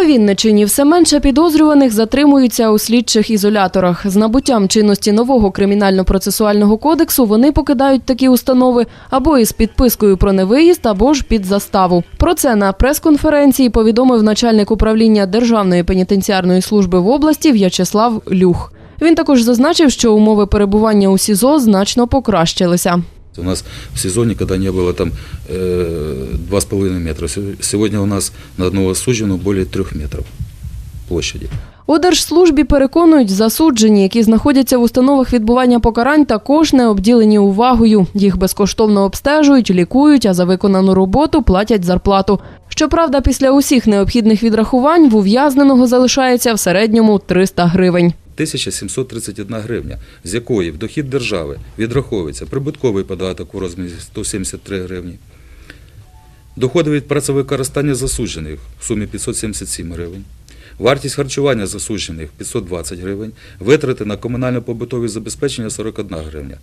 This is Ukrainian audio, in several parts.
На Вінничині все менше підозрюваних затримуються у слідчих ізоляторах. З набуттям чинності нового кримінально-процесуального кодексу вони покидають такі установи або із підпискою про невиїзд, або ж під заставу. Про це на прес-конференції повідомив начальник управління Державної пенітенціарної служби в області В'ячеслав Люх. Він також зазначив, що умови перебування у СІЗО значно покращилися. У нас в СИЗО никогда не было там э, 2,5 метра. Се- Сегодня у нас на одного осужденного более 3 метров площади. У держслужбі переконують, засуджені, які знаходяться в установах відбування покарань, також не обділені увагою. Їх безкоштовно обстежують, лікують, а за виконану роботу платять зарплату. Щоправда, після усіх необхідних відрахувань в ув'язненого залишається в середньому 300 гривень. 1731 гривня, з якої в дохід держави відраховується прибутковий податок у розмірі 173 гривні, доходи від працевикористання засуджених в сумі 577 гривень, вартість харчування засуджених 520 гривень, витрати на комунально-побутові забезпечення 41 гривня.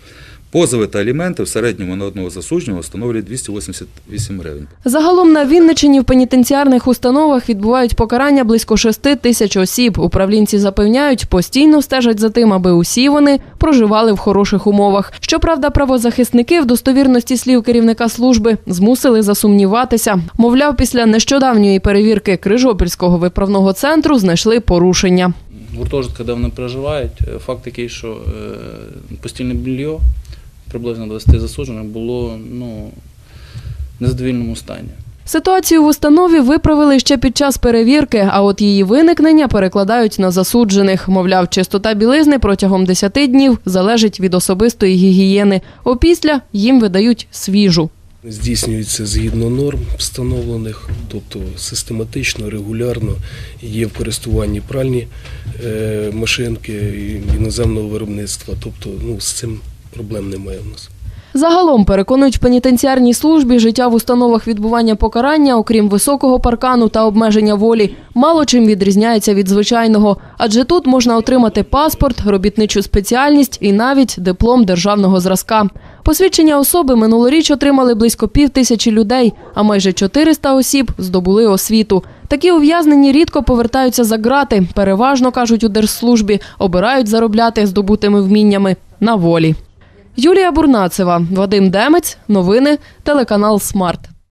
Позови та аліменти в середньому на одного засудженого становлять 288 гривень. Загалом на Вінничині в пенітенціарних установах відбувають покарання близько 6 тисяч осіб. Управлінці запевняють, постійно стежать за тим, аби усі вони проживали в хороших умовах. Щоправда, правозахисники в достовірності слів керівника служби змусили засумніватися. Мовляв, після нещодавньої перевірки Крижопільського виправного центру знайшли порушення. гуртожитка, де вони проживають, е, факт такий, що е, постільне більйо приблизно 20 засуджених було ну, в незадовільному стані. Ситуацію в установі виправили ще під час перевірки, а от її виникнення перекладають на засуджених. Мовляв, чистота білизни протягом 10 днів залежить від особистої гігієни. Опісля їм видають свіжу. Здійснюється згідно норм встановлених, тобто систематично, регулярно є в користуванні пральні е, машинки іноземного виробництва. Тобто ну, з цим проблем немає в нас. Загалом переконують в пенітенціарній службі життя в установах відбування покарання, окрім високого паркану та обмеження волі, мало чим відрізняється від звичайного, адже тут можна отримати паспорт, робітничу спеціальність і навіть диплом державного зразка. Посвідчення особи минулоріч отримали близько пів тисячі людей, а майже 400 осіб здобули освіту. Такі ув'язнені рідко повертаються за ґрати. Переважно кажуть у держслужбі, обирають заробляти здобутими вміннями на волі. Юлія Бурнацева, Вадим Демець, новини, телеканал Смарт.